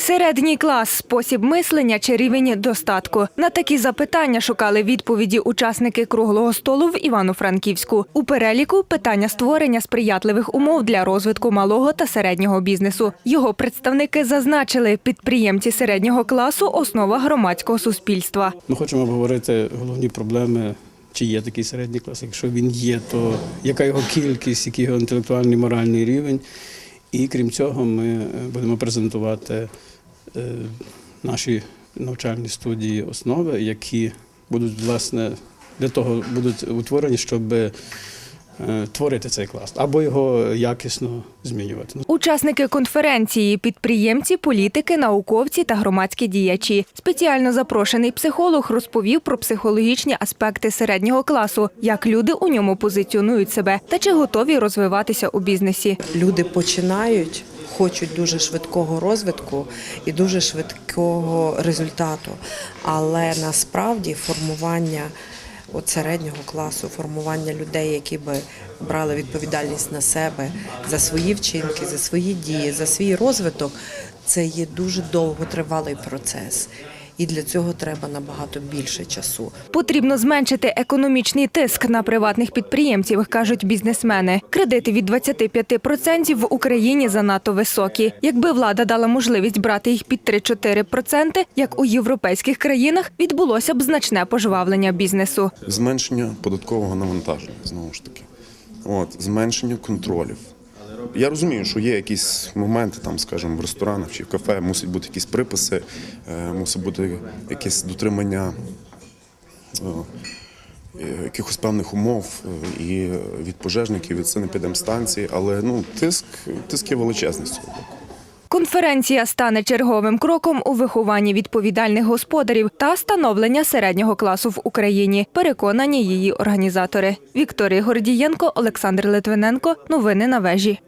Середній клас, спосіб мислення чи рівень достатку. На такі запитання шукали відповіді учасники круглого столу в Івано-Франківську. У переліку питання створення сприятливих умов для розвитку малого та середнього бізнесу. Його представники зазначили, підприємці середнього класу основа громадського суспільства. Ми хочемо обговорити головні проблеми, чи є такий середній клас. Якщо він є, то яка його кількість, який його інтелектуальний моральний рівень. І крім цього, ми будемо презентувати наші навчальні студії основи, які будуть власне для того будуть утворені, щоб е, творити цей клас або його якісно змінювати. Учасники конференції підприємці, політики, науковці та громадські діячі. Спеціально запрошений психолог розповів про психологічні аспекти середнього класу, як люди у ньому позиціонують себе та чи готові розвиватися у бізнесі. Люди починають, хочуть дуже швидкого розвитку і дуже швидкого результату. Але насправді формування от середнього класу, формування людей, які би брали відповідальність на себе за свої вчинки, за свої дії, за свій розвиток, це є дуже довготривалий процес. І для цього треба набагато більше часу. Потрібно зменшити економічний тиск на приватних підприємців, кажуть бізнесмени. Кредити від 25% в Україні занадто високі. Якби влада дала можливість брати їх під 3-4%, як у європейських країнах, відбулося б значне пожвавлення бізнесу. зменшення податкового навантаження знову ж таки, от зменшення контролів. Я розумію, що є якісь моменти, там, скажімо, в ресторанах чи в кафе мусять бути якісь приписи, е, мусить бути якесь дотримання е, якихось певних умов е, і від пожежників, від санепідемстанції, але ну тиск, тиск є величезний з цього боку. Конференція стане черговим кроком у вихованні відповідальних господарів та становлення середнього класу в Україні. Переконані її організатори. Вікторія Гордієнко, Олександр Литвиненко. Новини на вежі.